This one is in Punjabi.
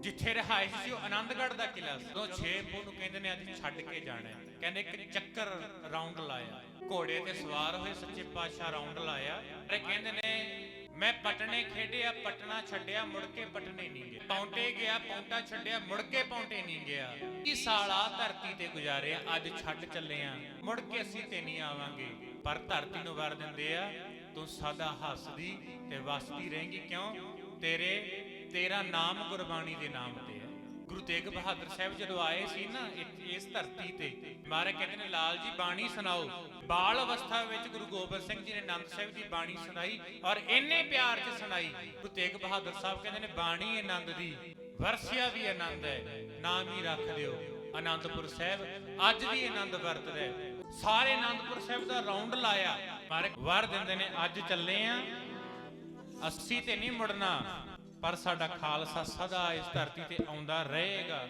ਜਿੱਥੇ ਰਹਾਇਸ਼ ਸੀ, ਉਹ ਆਨੰਦਗੜ੍ਹ ਦਾ ਕਿਲਾ ਸੀ। ਉਹ 6 ਨੂੰ ਕਹਿੰਦੇ ਨੇ, ਅੱਜ ਛੱਡ ਕੇ ਜਾਣਾ ਕਹਿੰਦੇ ਇੱਕ ਚੱਕਰ ਰਾਉਂਡ ਲਾਇਆ। ਘੋੜੇ ਤੇ ਸਵਾਰ ਹੋਏ ਸੱਚੇ ਪਾਤਸ਼ਾਹ ਰਾਉਂਡ ਲਾਇਆ। ਤੇ ਕਹਿੰਦੇ ਨੇ, ਮੈਂ ਪਟਨੇ ਖੇਡਿਆ ਪਟਨਾ ਛੱਡਿਆ, ਮੁੜ ਕੇ ਪਟਨੇ ਨਹੀਂ ਗਿਆ ਪੌਂਟੇ ਗਿਆ, ਪੌਂਟਾ ਛੱਡਿਆ, ਮੁੜ ਕੇ ਪੌਂਟੇ ਨਹੀਂ ਗਿਆ। ਕੀ ਸਾਲਾ ਧਰਤੀ ਤੇ ਗੁਜ਼ਾਰਿਆ ਅੱਜ ਛੱਡ ਚੱਲੇ ਆ। ਮੁੜ ਕੇ ਅਸੀਂ ਤੇ ਨਹੀਂ ਆਵਾਂਗੇ। ਪਰ ਧਰਤੀ ਨੂੰ ਵਰ ਦਿੰਦੇ ਆ, ਤੂੰ ਸਦਾ ਹੱਸਦੀ ਤੇ ਵਸਦੀ ਰਹੇਂਗੀ। ਕਿਉਂ? ਤੇਰੇ ਤੇਰਾ ਨਾਮ ਗੁਰਬਾਣੀ ਦੇ ਨਾਮ ਤੇ ਹੈ। ਗੁਰੂ ਤੇਗ ਬਹਾਦਰ ਸਾਹਿਬ ਜਦੋਂ ਆਏ ਸੀ ਨਾ ਇਸ ਧਰਤੀ ਤੇ ਮਾਰੇ ਕਹਿੰਦੇ ਨੇ, ਲਾਲ ਜੀ, ਬਾਣੀ ਸੁਣਾਓ। ਬਾਲ ਅਵਸਥਾ ਵਿੱਚ ਗੁਰੂ ਗੋਬਿੰਦ ਸਿੰਘ ਜੀ ਨੇ ਆਨੰਦ ਸਾਹਿਬ ਦੀ ਬਾਣੀ ਸੁਣਾਈ ਔਰ ਇੰਨੇ ਪਿਆਰ 'ਚ ਸੁਣਾਈ। ਗੁਰੂ ਤੇਗ ਬਹਾਦਰ ਸਾਹਿਬ ਕਹਿੰਦੇ ਨੇ, ਬਾਣੀ ਆਨੰਦ ਦੀ, ਵਰਸਿਆ ਵੀ ਆਨੰਦ ਹੈ, ਨਾਮ ਹੀ ਰੱਖ ਦਿਓ। ਆਨੰਦਪੁਰ ਸਾਹਿਬ, ਅੱਜ ਵੀ ਆਨੰਦ ਵਰਤਦਾ ਹੈ। ਸਾਰੇ ਆਨੰਦਪੁਰ ਸਾਹਿਬ ਦਾ ਰਾਉਂਡ ਲਾਇਆ। ਮਾਰੇ ਵਾਰ ਦਿੰਦੇ ਨੇ, ਅੱਜ ਚੱਲੇ ਆ, ਅਸੀਂ ਤੇ ਨਹੀਂ ਮੁੜਨਾ। ਪਰ ਸਾਡਾ ਖਾਲਸਾ ਸਦਾ ਇਸ ਧਰਤੀ ਤੇ ਆਉਂਦਾ ਰਹੇਗਾ।